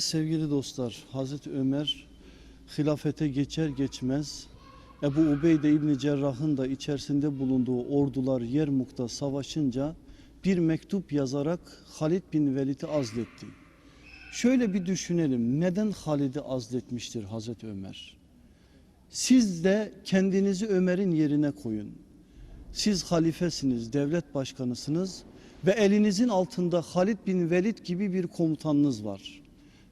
Sevgili dostlar, Hazreti Ömer hilafete geçer geçmez Ebu Ubeyde İbni Cerrah'ın da içerisinde bulunduğu ordular Yermuk'ta savaşınca bir mektup yazarak Halid bin Velid'i azletti. Şöyle bir düşünelim, neden Halid'i azletmiştir Hazreti Ömer? Siz de kendinizi Ömer'in yerine koyun. Siz halifesiniz, devlet başkanısınız ve elinizin altında Halid bin Velid gibi bir komutanınız var.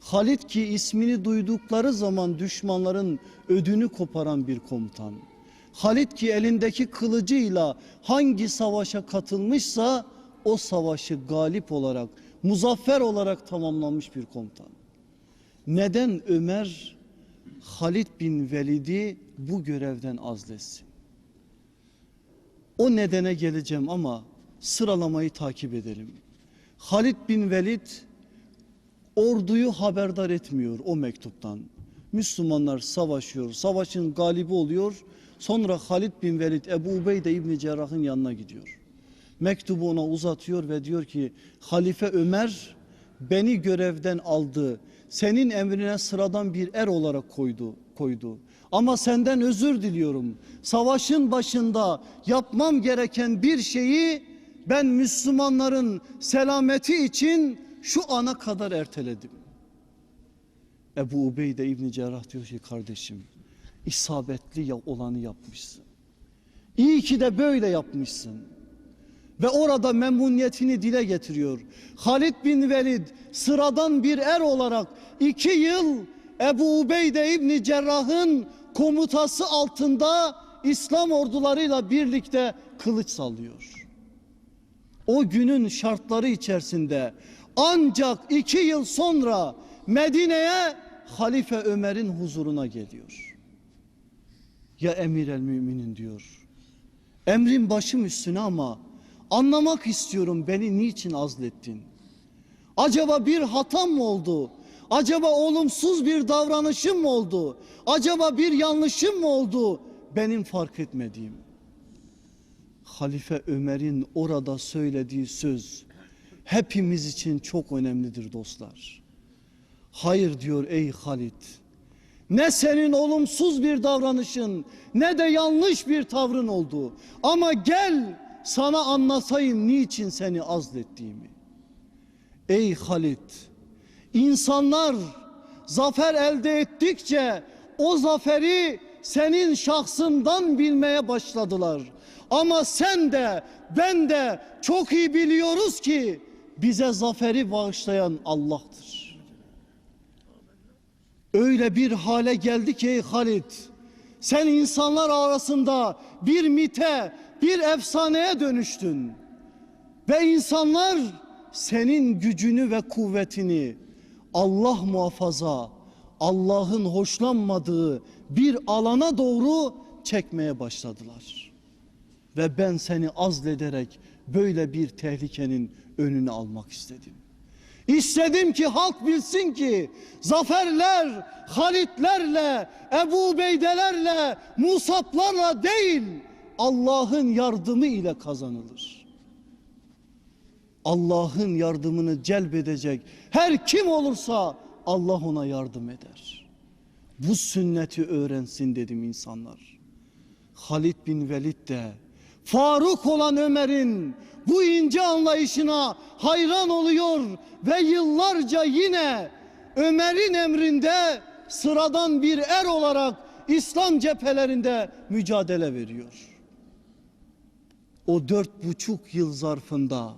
Halid ki ismini duydukları zaman düşmanların ödünü koparan bir komutan. Halid ki elindeki kılıcıyla hangi savaşa katılmışsa o savaşı galip olarak, muzaffer olarak tamamlamış bir komutan. Neden Ömer Halid bin Velid'i bu görevden azletsin? O nedene geleceğim ama sıralamayı takip edelim. Halid bin Velid orduyu haberdar etmiyor o mektuptan. Müslümanlar savaşıyor, savaşın galibi oluyor. Sonra Halid bin Velid Ebu Ubeyde İbni Cerrah'ın yanına gidiyor. Mektubu ona uzatıyor ve diyor ki Halife Ömer beni görevden aldı. Senin emrine sıradan bir er olarak koydu. koydu. Ama senden özür diliyorum. Savaşın başında yapmam gereken bir şeyi ben Müslümanların selameti için şu ana kadar erteledim. Ebu Ubeyde İbni Cerrah diyor ki kardeşim isabetli olanı yapmışsın. İyi ki de böyle yapmışsın. Ve orada memnuniyetini dile getiriyor. Halid bin Velid sıradan bir er olarak iki yıl Ebu Ubeyde İbni Cerrah'ın komutası altında İslam ordularıyla birlikte kılıç sallıyor. O günün şartları içerisinde ancak iki yıl sonra Medine'ye Halife Ömer'in huzuruna geliyor. Ya emir el müminin diyor. Emrin başım üstüne ama anlamak istiyorum beni niçin azlettin? Acaba bir hatam mı oldu? Acaba olumsuz bir davranışım mı oldu? Acaba bir yanlışım mı oldu? Benim fark etmediğim. Halife Ömer'in orada söylediği söz hepimiz için çok önemlidir dostlar. Hayır diyor ey Halid. Ne senin olumsuz bir davranışın ne de yanlış bir tavrın oldu. Ama gel sana anlatayım niçin seni azlettiğimi. Ey Halid insanlar zafer elde ettikçe o zaferi senin şahsından bilmeye başladılar. Ama sen de ben de çok iyi biliyoruz ki bize zaferi bağışlayan Allah'tır. Öyle bir hale geldi ki ey Halid sen insanlar arasında bir mite, bir efsaneye dönüştün. Ve insanlar senin gücünü ve kuvvetini Allah muhafaza, Allah'ın hoşlanmadığı bir alana doğru çekmeye başladılar. Ve ben seni azlederek böyle bir tehlikenin önünü almak istedim. İstedim ki halk bilsin ki zaferler Halitlerle, Ebu Beydelerle, Musablarla değil Allah'ın yardımı ile kazanılır. Allah'ın yardımını celbedecek her kim olursa Allah ona yardım eder. Bu sünneti öğrensin dedim insanlar. Halid bin Velid de Faruk olan Ömer'in bu ince anlayışına hayran oluyor ve yıllarca yine Ömer'in emrinde sıradan bir er olarak İslam cephelerinde mücadele veriyor. O dört buçuk yıl zarfında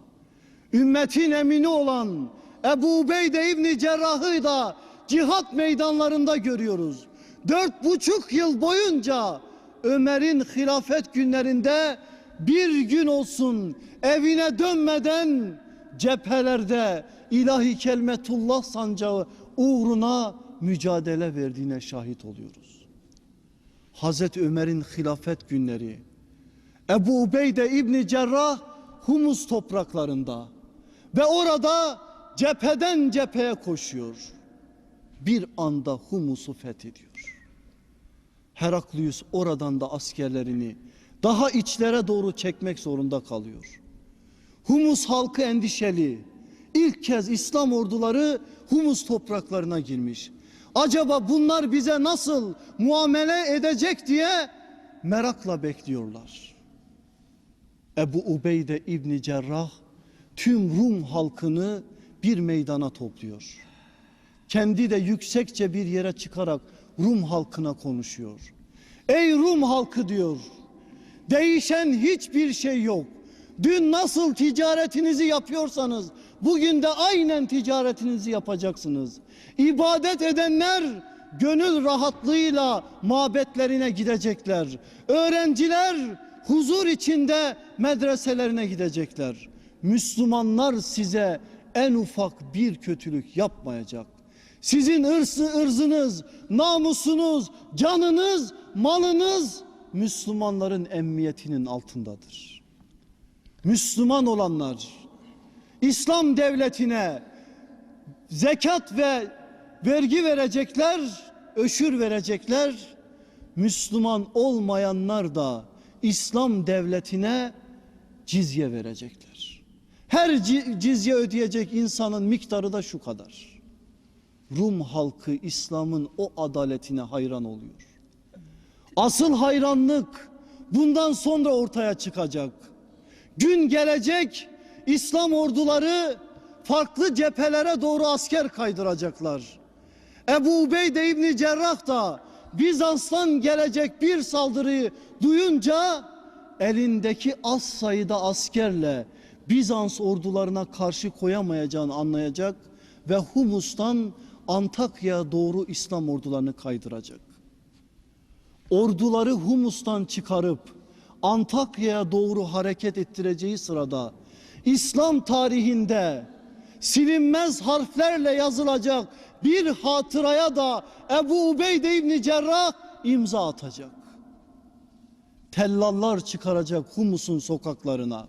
ümmetin emini olan Ebu Ubeyde İbni Cerrah'ı da cihat meydanlarında görüyoruz. Dört buçuk yıl boyunca Ömer'in hilafet günlerinde bir gün olsun evine dönmeden cephelerde ilahi kelmetullah sancağı uğruna mücadele verdiğine şahit oluyoruz. Hazreti Ömer'in hilafet günleri Ebu Ubeyde İbni Cerrah Humus topraklarında ve orada cepheden cepheye koşuyor. Bir anda Humus'u fethediyor. Heraklius oradan da askerlerini daha içlere doğru çekmek zorunda kalıyor. Humus halkı endişeli. İlk kez İslam orduları Humus topraklarına girmiş. Acaba bunlar bize nasıl muamele edecek diye merakla bekliyorlar. Ebu Ubeyde İbni Cerrah tüm Rum halkını bir meydana topluyor. Kendi de yüksekçe bir yere çıkarak Rum halkına konuşuyor. Ey Rum halkı diyor. Değişen hiçbir şey yok. Dün nasıl ticaretinizi yapıyorsanız bugün de aynen ticaretinizi yapacaksınız. İbadet edenler gönül rahatlığıyla mabetlerine gidecekler. Öğrenciler huzur içinde medreselerine gidecekler. Müslümanlar size en ufak bir kötülük yapmayacak. Sizin ırsı ırzınız, namusunuz, canınız, malınız Müslümanların emniyetinin altındadır. Müslüman olanlar İslam devletine zekat ve vergi verecekler, öşür verecekler. Müslüman olmayanlar da İslam devletine cizye verecekler. Her ci- cizye ödeyecek insanın miktarı da şu kadar. Rum halkı İslam'ın o adaletine hayran oluyor. Asıl hayranlık bundan sonra ortaya çıkacak. Gün gelecek İslam orduları farklı cephelere doğru asker kaydıracaklar. Ebu Ubeyde İbni Cerrah da Bizans'tan gelecek bir saldırıyı duyunca elindeki az sayıda askerle Bizans ordularına karşı koyamayacağını anlayacak ve Humus'tan Antakya'ya doğru İslam ordularını kaydıracak orduları Humus'tan çıkarıp Antakya'ya doğru hareket ettireceği sırada İslam tarihinde silinmez harflerle yazılacak bir hatıraya da Ebu Ubeyde İbni Cerrah imza atacak. Tellallar çıkaracak Humus'un sokaklarına.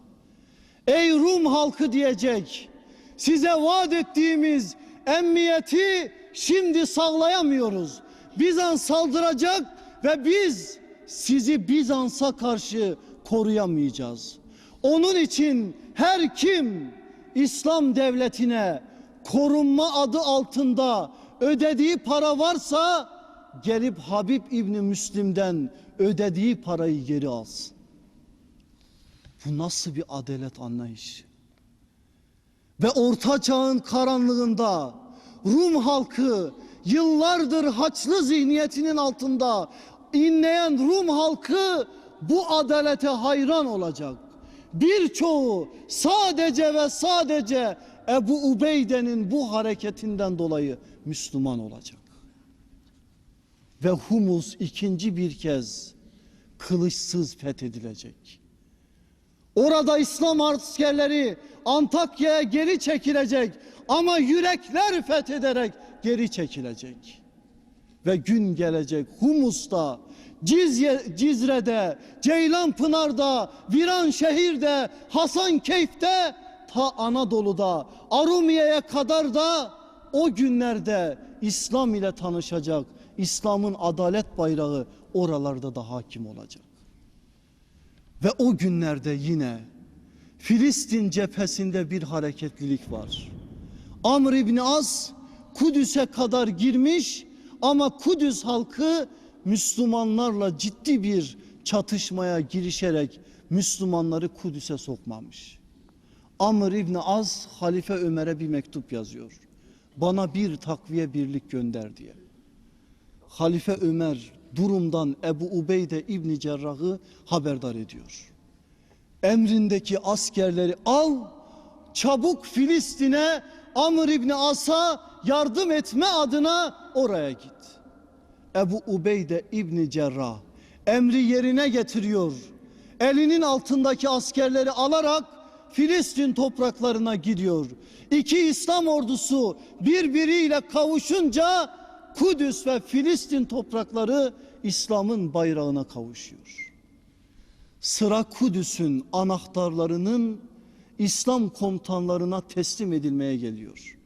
Ey Rum halkı diyecek. Size vaat ettiğimiz emniyeti şimdi sağlayamıyoruz. Bizans saldıracak ve biz sizi Bizans'a karşı koruyamayacağız. Onun için her kim İslam devletine korunma adı altında ödediği para varsa gelip Habib İbni Müslim'den ödediği parayı geri alsın. Bu nasıl bir adalet anlayışı? Ve orta çağın karanlığında Rum halkı yıllardır haçlı zihniyetinin altında inleyen Rum halkı bu adalete hayran olacak. Birçoğu sadece ve sadece Ebu Ubeyde'nin bu hareketinden dolayı Müslüman olacak. Ve Humus ikinci bir kez kılıçsız fethedilecek. Orada İslam askerleri Antakya'ya geri çekilecek ama yürekler fethederek geri çekilecek. Ve gün gelecek Humus'ta, Cizye, Cizre'de, Ceylanpınar'da, Viranşehir'de, Hasankeyf'te, ta Anadolu'da, Arumiye'ye kadar da o günlerde İslam ile tanışacak. İslam'ın adalet bayrağı oralarda da hakim olacak. Ve o günlerde yine Filistin cephesinde bir hareketlilik var. Amr İbni As Kudüs'e kadar girmiş ama Kudüs halkı Müslümanlarla ciddi bir çatışmaya girişerek Müslümanları Kudüs'e sokmamış. Amr İbni Az Halife Ömer'e bir mektup yazıyor. Bana bir takviye birlik gönder diye. Halife Ömer durumdan Ebu Ubeyde İbni Cerrah'ı haberdar ediyor. Emrindeki askerleri al çabuk Filistin'e Amr İbni As'a yardım etme adına oraya git. Ebu Ubeyde İbni Cerrah emri yerine getiriyor. Elinin altındaki askerleri alarak Filistin topraklarına gidiyor. İki İslam ordusu birbiriyle kavuşunca Kudüs ve Filistin toprakları İslam'ın bayrağına kavuşuyor. Sıra Kudüs'ün anahtarlarının İslam komutanlarına teslim edilmeye geliyor.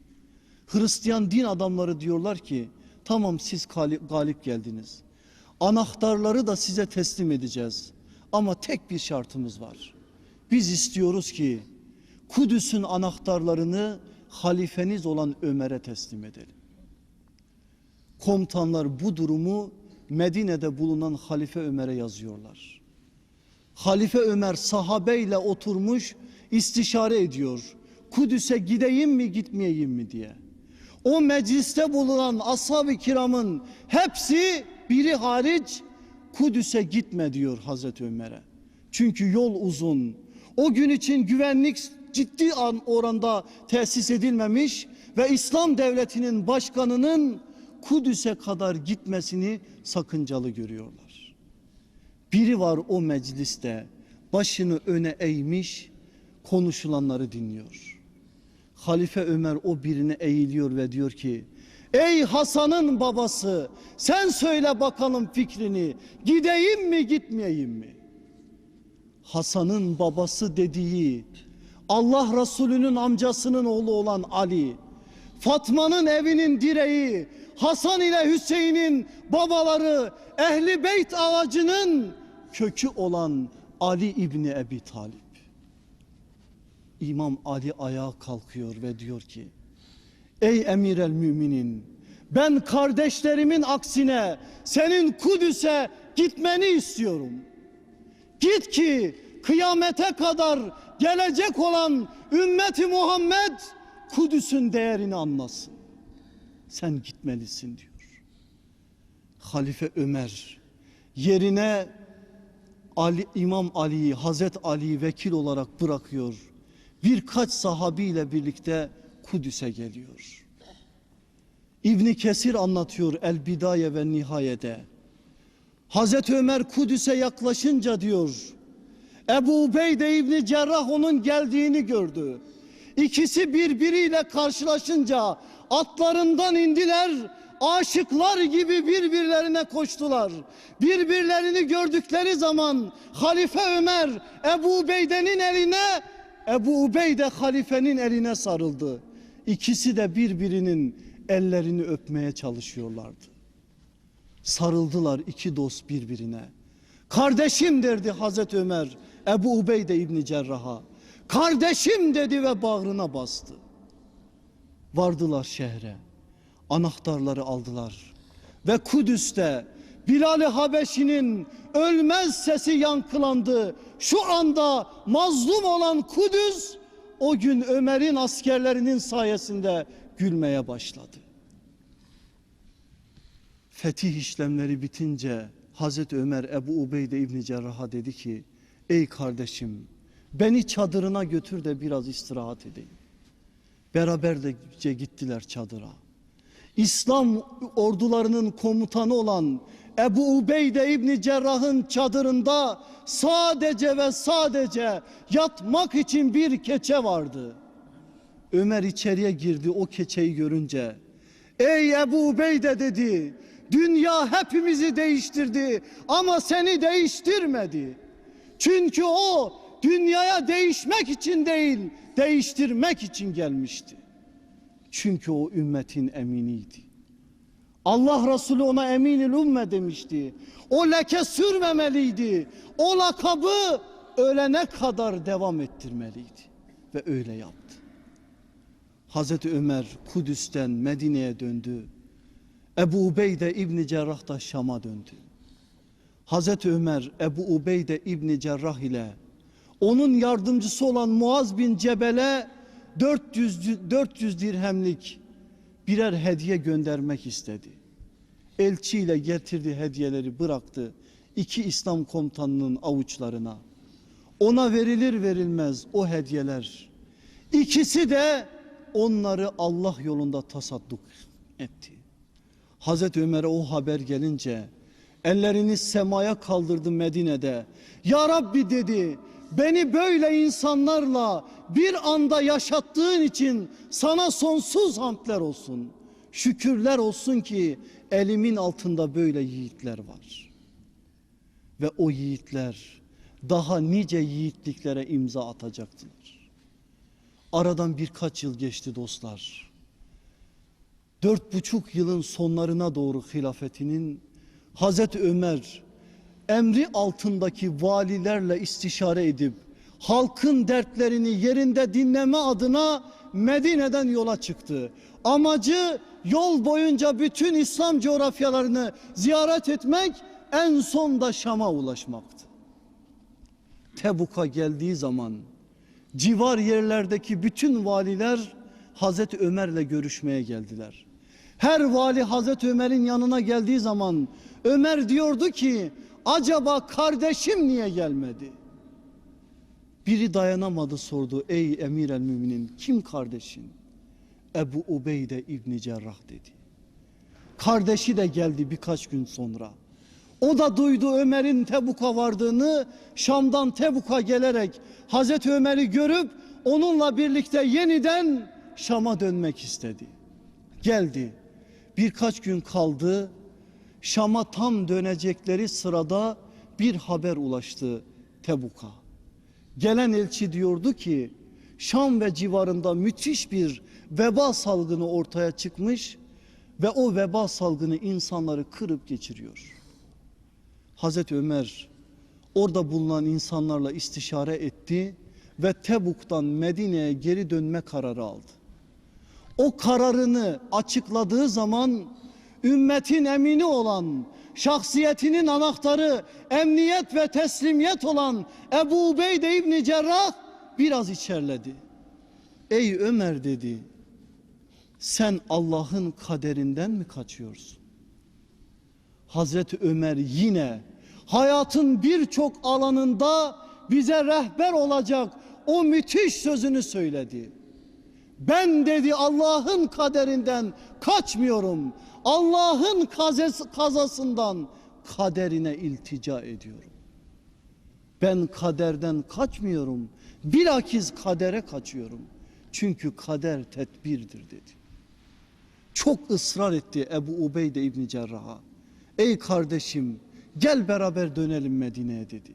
Hristiyan din adamları diyorlar ki tamam siz galip, geldiniz. Anahtarları da size teslim edeceğiz. Ama tek bir şartımız var. Biz istiyoruz ki Kudüs'ün anahtarlarını halifeniz olan Ömer'e teslim edelim. Komutanlar bu durumu Medine'de bulunan Halife Ömer'e yazıyorlar. Halife Ömer sahabeyle oturmuş istişare ediyor. Kudüs'e gideyim mi gitmeyeyim mi diye. O mecliste bulunan ashab-ı kiramın hepsi biri hariç Kudüs'e gitme diyor Hazreti Ömer'e. Çünkü yol uzun. O gün için güvenlik ciddi an oranda tesis edilmemiş ve İslam devletinin başkanının Kudüs'e kadar gitmesini sakıncalı görüyorlar. Biri var o mecliste başını öne eğmiş konuşulanları dinliyor. Halife Ömer o birine eğiliyor ve diyor ki Ey Hasan'ın babası sen söyle bakalım fikrini gideyim mi gitmeyeyim mi? Hasan'ın babası dediği Allah Resulü'nün amcasının oğlu olan Ali Fatma'nın evinin direği Hasan ile Hüseyin'in babaları Ehli Beyt ağacının kökü olan Ali İbni Ebi Talip. İmam Ali ayağa kalkıyor ve diyor ki Ey emir el müminin ben kardeşlerimin aksine senin Kudüs'e gitmeni istiyorum. Git ki kıyamete kadar gelecek olan ümmeti Muhammed Kudüs'ün değerini anlasın. Sen gitmelisin diyor. Halife Ömer yerine Ali, İmam Ali'yi, Hazret Ali'yi vekil olarak bırakıyor. Birkaç sahabiyle birlikte Kudüs'e geliyor. İbni Kesir anlatıyor El Bidaye ve Nihayede. Hazreti Ömer Kudüs'e yaklaşınca diyor Ebu Ubeyde İbni Cerrah onun geldiğini gördü. İkisi birbiriyle karşılaşınca atlarından indiler aşıklar gibi birbirlerine koştular. Birbirlerini gördükleri zaman Halife Ömer Ebu Ubeyde'nin eline Ebu Ubeyde halifenin eline sarıldı. İkisi de birbirinin ellerini öpmeye çalışıyorlardı. Sarıldılar iki dost birbirine. Kardeşim derdi Hazreti Ömer Ebu Ubeyde İbni Cerrah'a. Kardeşim dedi ve bağrına bastı. Vardılar şehre. Anahtarları aldılar. Ve Kudüs'te Bilal-i Habeşi'nin ölmez sesi yankılandı. Şu anda mazlum olan Kudüs o gün Ömer'in askerlerinin sayesinde gülmeye başladı. Fetih işlemleri bitince Hazreti Ömer Ebu Ubeyde İbni Cerrah'a dedi ki Ey kardeşim beni çadırına götür de biraz istirahat edeyim. Beraberce gittiler çadıra. İslam ordularının komutanı olan Ebu Ubeyde İbni Cerrah'ın çadırında sadece ve sadece yatmak için bir keçe vardı. Ömer içeriye girdi o keçeyi görünce. Ey Ebu Ubeyde dedi. Dünya hepimizi değiştirdi ama seni değiştirmedi. Çünkü o dünyaya değişmek için değil, değiştirmek için gelmişti. Çünkü o ümmetin eminiydi. Allah Resulü ona eminil ümme demişti. O leke sürmemeliydi. O lakabı ölene kadar devam ettirmeliydi. Ve öyle yaptı. Hazreti Ömer Kudüs'ten Medine'ye döndü. Ebu Ubeyde İbni Cerrah da Şam'a döndü. Hazreti Ömer Ebu Ubeyde İbni Cerrah ile onun yardımcısı olan Muaz bin Cebel'e 400, 400 dirhemlik birer hediye göndermek istedi. Elçiyle getirdi hediyeleri bıraktı iki İslam komutanının avuçlarına. Ona verilir verilmez o hediyeler. İkisi de onları Allah yolunda tasadduk etti. Hazreti Ömer'e o haber gelince ellerini semaya kaldırdı Medine'de. Ya Rabbi dedi beni böyle insanlarla bir anda yaşattığın için sana sonsuz hamdler olsun. Şükürler olsun ki elimin altında böyle yiğitler var. Ve o yiğitler daha nice yiğitliklere imza atacaktılar. Aradan birkaç yıl geçti dostlar. Dört buçuk yılın sonlarına doğru hilafetinin Hazreti Ömer emri altındaki valilerle istişare edip halkın dertlerini yerinde dinleme adına Medine'den yola çıktı. Amacı yol boyunca bütün İslam coğrafyalarını ziyaret etmek, en son da Şam'a ulaşmaktı. Tebuk'a geldiği zaman civar yerlerdeki bütün valiler Hazreti Ömer'le görüşmeye geldiler. Her vali Hazreti Ömer'in yanına geldiği zaman Ömer diyordu ki acaba kardeşim niye gelmedi? Biri dayanamadı sordu ey emir el müminin kim kardeşin? Ebu Ubeyde İbni Cerrah dedi. Kardeşi de geldi birkaç gün sonra. O da duydu Ömer'in Tebuk'a vardığını, Şam'dan Tebuk'a gelerek Hazreti Ömer'i görüp onunla birlikte yeniden Şam'a dönmek istedi. Geldi. Birkaç gün kaldı. Şam'a tam dönecekleri sırada bir haber ulaştı Tebuk'a. Gelen elçi diyordu ki Şam ve civarında müthiş bir veba salgını ortaya çıkmış ve o veba salgını insanları kırıp geçiriyor. Hazreti Ömer orada bulunan insanlarla istişare etti ve Tebuk'tan Medine'ye geri dönme kararı aldı. O kararını açıkladığı zaman ümmetin emini olan, şahsiyetinin anahtarı, emniyet ve teslimiyet olan Ebu Ubeyde İbni Cerrah biraz içerledi. Ey Ömer dedi, sen Allah'ın kaderinden mi kaçıyorsun? Hazreti Ömer yine hayatın birçok alanında bize rehber olacak o müthiş sözünü söyledi. Ben dedi Allah'ın kaderinden kaçmıyorum. Allah'ın kazası- kazasından kaderine iltica ediyorum. Ben kaderden kaçmıyorum. Bilakis kadere kaçıyorum. Çünkü kader tedbirdir dedi. Çok ısrar etti Ebu Ubeyde İbni Cerrah'a. Ey kardeşim gel beraber dönelim Medine'ye dedi.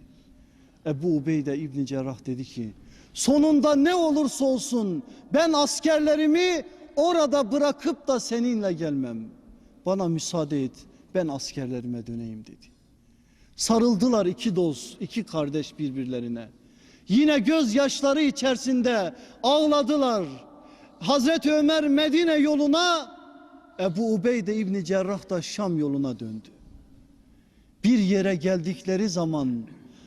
Ebu Ubeyde İbni Cerrah dedi ki sonunda ne olursa olsun ben askerlerimi orada bırakıp da seninle gelmem. Bana müsaade et ben askerlerime döneyim dedi. Sarıldılar iki dost, iki kardeş birbirlerine. Yine gözyaşları içerisinde ağladılar. Hazreti Ömer Medine yoluna, Ebu Ubeyde İbni Cerrah da Şam yoluna döndü. Bir yere geldikleri zaman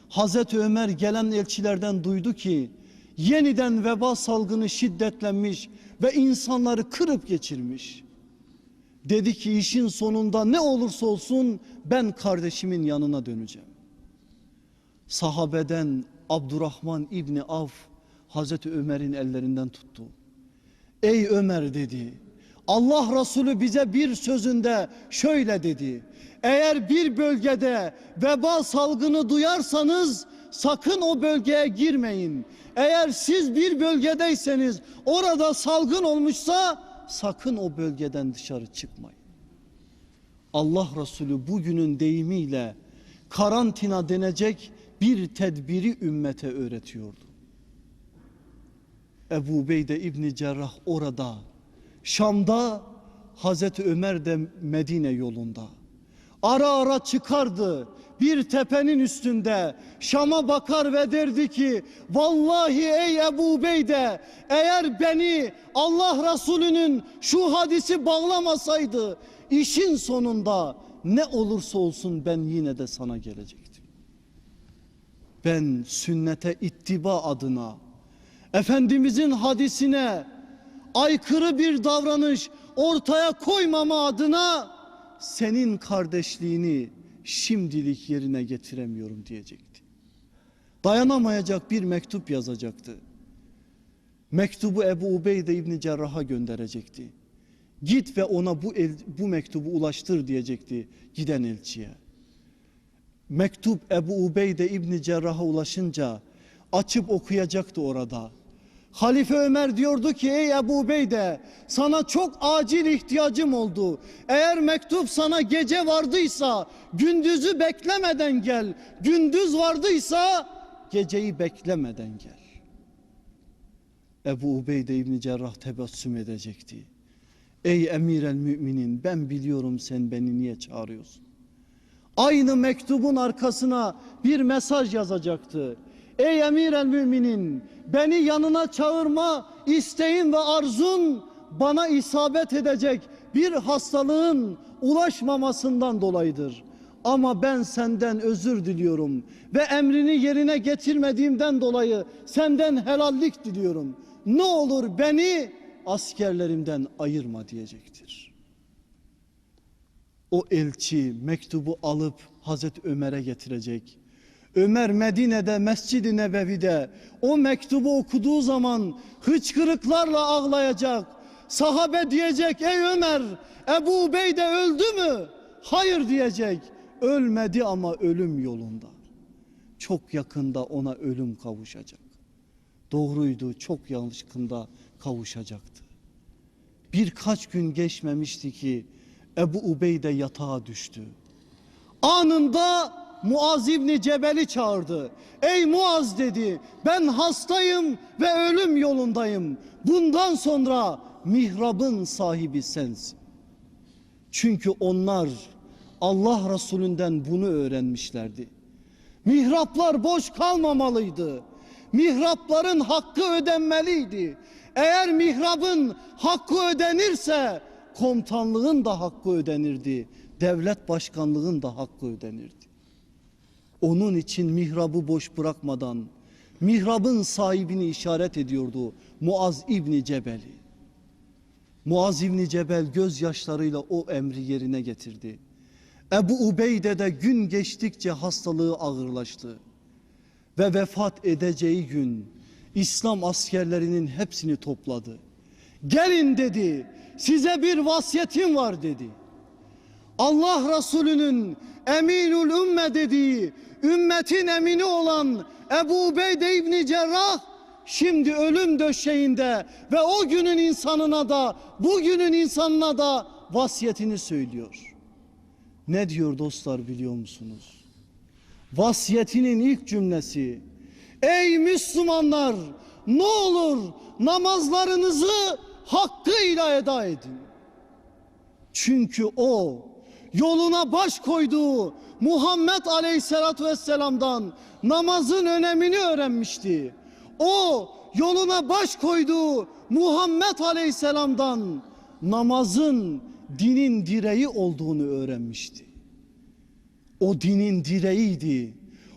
Hazreti Ömer gelen elçilerden duydu ki yeniden veba salgını şiddetlenmiş ve insanları kırıp geçirmiş. Dedi ki işin sonunda ne olursa olsun ben kardeşimin yanına döneceğim. Sahabeden Abdurrahman İbni Avf Hazreti Ömer'in ellerinden tuttu. Ey Ömer dedi. Allah Resulü bize bir sözünde şöyle dedi. Eğer bir bölgede veba salgını duyarsanız sakın o bölgeye girmeyin. Eğer siz bir bölgedeyseniz orada salgın olmuşsa sakın o bölgeden dışarı çıkmayın. Allah Resulü bugünün deyimiyle karantina denecek bir tedbiri ümmete öğretiyordu. Ebu Beyde İbni Cerrah orada, Şam'da, Hazreti Ömer de Medine yolunda. Ara ara çıkardı bir tepenin üstünde Şam'a bakar ve derdi ki vallahi ey Ebu Beyde eğer beni Allah Resulü'nün şu hadisi bağlamasaydı işin sonunda ne olursa olsun ben yine de sana gelecektim. Ben sünnete ittiba adına Efendimizin hadisine aykırı bir davranış ortaya koymama adına senin kardeşliğini şimdilik yerine getiremiyorum diyecekti. Dayanamayacak bir mektup yazacaktı. Mektubu Ebu Ubeyde İbni Cerrah'a gönderecekti. Git ve ona bu, el, bu mektubu ulaştır diyecekti giden elçiye. Mektup Ebu Ubeyde İbni Cerrah'a ulaşınca açıp okuyacaktı orada. Halife Ömer diyordu ki ey Ebu Ubeyde sana çok acil ihtiyacım oldu. Eğer mektup sana gece vardıysa gündüzü beklemeden gel. Gündüz vardıysa geceyi beklemeden gel. Ebu Ubeyde İbni Cerrah tebessüm edecekti. Ey emir el müminin ben biliyorum sen beni niye çağırıyorsun. Aynı mektubun arkasına bir mesaj yazacaktı. Ey emir el müminin beni yanına çağırma isteğin ve arzun bana isabet edecek bir hastalığın ulaşmamasından dolayıdır. Ama ben senden özür diliyorum ve emrini yerine getirmediğimden dolayı senden helallik diliyorum. Ne olur beni askerlerimden ayırma diyecektir. O elçi mektubu alıp Hazreti Ömer'e getirecek. Ömer Medine'de Mescid-i Nebevi'de o mektubu okuduğu zaman hıçkırıklarla ağlayacak. Sahabe diyecek ey Ömer Ebu Ubeyde öldü mü? Hayır diyecek. Ölmedi ama ölüm yolunda. Çok yakında ona ölüm kavuşacak. Doğruydu çok yakında kavuşacaktı. Birkaç gün geçmemişti ki Ebu Ubeyde yatağa düştü. Anında Muaz İbni Cebel'i çağırdı. Ey Muaz dedi ben hastayım ve ölüm yolundayım. Bundan sonra mihrabın sahibi sensin. Çünkü onlar Allah Resulünden bunu öğrenmişlerdi. Mihraplar boş kalmamalıydı. Mihrapların hakkı ödenmeliydi. Eğer mihrabın hakkı ödenirse komutanlığın da hakkı ödenirdi. Devlet başkanlığın da hakkı ödenirdi. Onun için mihrabı boş bırakmadan mihrabın sahibini işaret ediyordu Muaz İbni Cebel'i. Muaz İbni Cebel gözyaşlarıyla o emri yerine getirdi. Ebu Ubeyde de gün geçtikçe hastalığı ağırlaştı. Ve vefat edeceği gün İslam askerlerinin hepsini topladı. Gelin dedi size bir vasiyetim var dedi. Allah Resulü'nün eminül ümme dediği ümmetin emini olan Ebu Ubeyde İbni Cerrah şimdi ölüm döşeğinde ve o günün insanına da bugünün insanına da vasiyetini söylüyor. Ne diyor dostlar biliyor musunuz? Vasiyetinin ilk cümlesi Ey Müslümanlar ne olur namazlarınızı hakkıyla eda edin. Çünkü o yoluna baş koyduğu Muhammed Aleyhisselatü Vesselam'dan namazın önemini öğrenmişti. O yoluna baş koyduğu Muhammed Aleyhisselam'dan namazın dinin direği olduğunu öğrenmişti. O dinin direğiydi.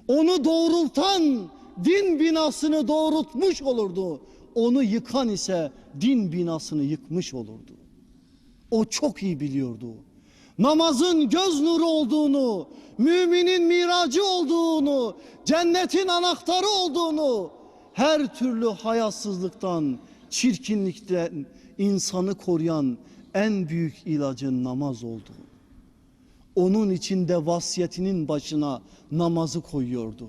Onu doğrultan din binasını doğrultmuş olurdu. Onu yıkan ise din binasını yıkmış olurdu. O çok iyi biliyordu. Namazın göz nuru olduğunu, müminin miracı olduğunu, cennetin anahtarı olduğunu, her türlü hayasızlıktan, çirkinlikten insanı koruyan en büyük ilacın namaz olduğu. Onun için de vasiyetinin başına namazı koyuyordu.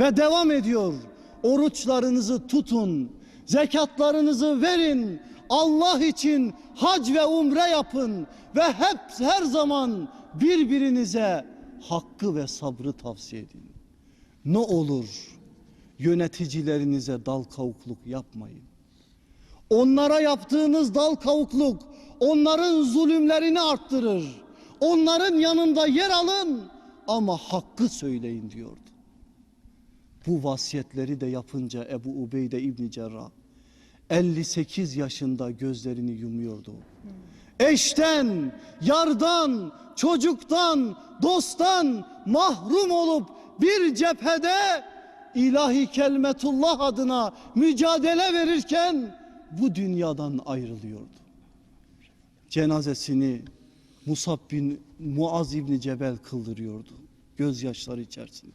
Ve devam ediyor. Oruçlarınızı tutun, zekatlarınızı verin, Allah için hac ve umre yapın ve hep her zaman birbirinize hakkı ve sabrı tavsiye edin. Ne olur yöneticilerinize dal kavukluk yapmayın. Onlara yaptığınız dal kavukluk onların zulümlerini arttırır. Onların yanında yer alın ama hakkı söyleyin diyordu. Bu vasiyetleri de yapınca Ebu Ubeyde İbni Cerrah 58 yaşında gözlerini yumuyordu. Eşten, yardan, çocuktan, dosttan mahrum olup bir cephede ilahi kelmetullah adına mücadele verirken bu dünyadan ayrılıyordu. Cenazesini Musab bin Muaz İbni Cebel kıldırıyordu gözyaşları içerisinde.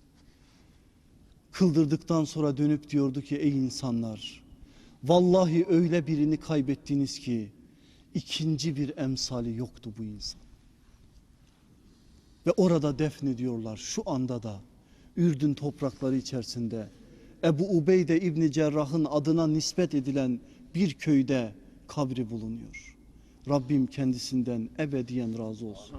Kıldırdıktan sonra dönüp diyordu ki ey insanlar vallahi öyle birini kaybettiniz ki ikinci bir emsali yoktu bu insan. Ve orada defnediyorlar şu anda da Ürdün toprakları içerisinde Ebu Ubeyde İbni Cerrah'ın adına nispet edilen bir köyde kabri bulunuyor. Rabbim kendisinden ebediyen razı olsun.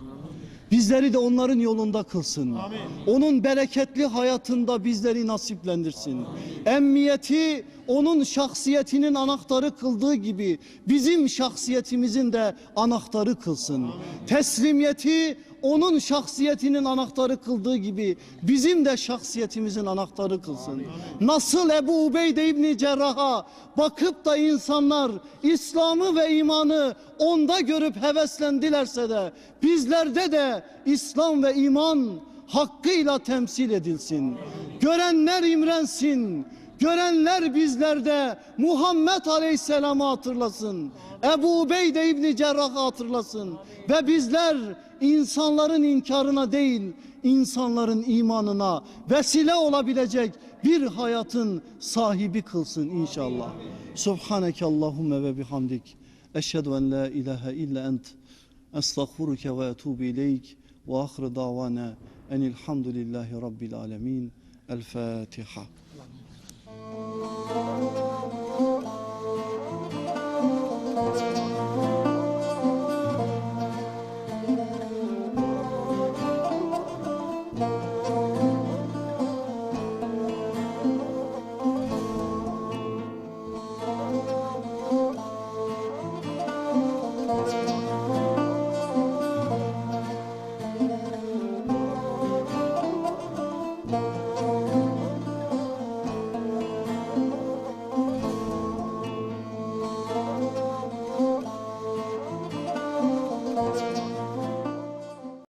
Bizleri de onların yolunda kılsın. Onun bereketli hayatında bizleri nasiplendirsin. Emmiyeti onun şahsiyetinin anahtarı kıldığı gibi bizim şahsiyetimizin de anahtarı kılsın. Teslimiyeti onun şahsiyetinin anahtarı kıldığı gibi bizim de şahsiyetimizin anahtarı kılsın. Nasıl Ebu Ubeyde İbni Cerrah'a bakıp da insanlar İslam'ı ve imanı onda görüp heveslendilerse de bizlerde de İslam ve iman hakkıyla temsil edilsin. Görenler imrensin. Görenler bizlerde Muhammed Aleyhisselam'ı hatırlasın. Ebu Ubeyde İbni Cerrah'ı hatırlasın. Ve bizler insanların inkarına değil, insanların imanına vesile olabilecek bir hayatın sahibi kılsın inşallah. Subhaneke Allahümme ve bihamdik. Eşhedü en la ilahe illa ent. Estağfuruke ve etubu ileyk. Ve ahir davana enilhamdülillahi rabbil alemin. El Fatiha.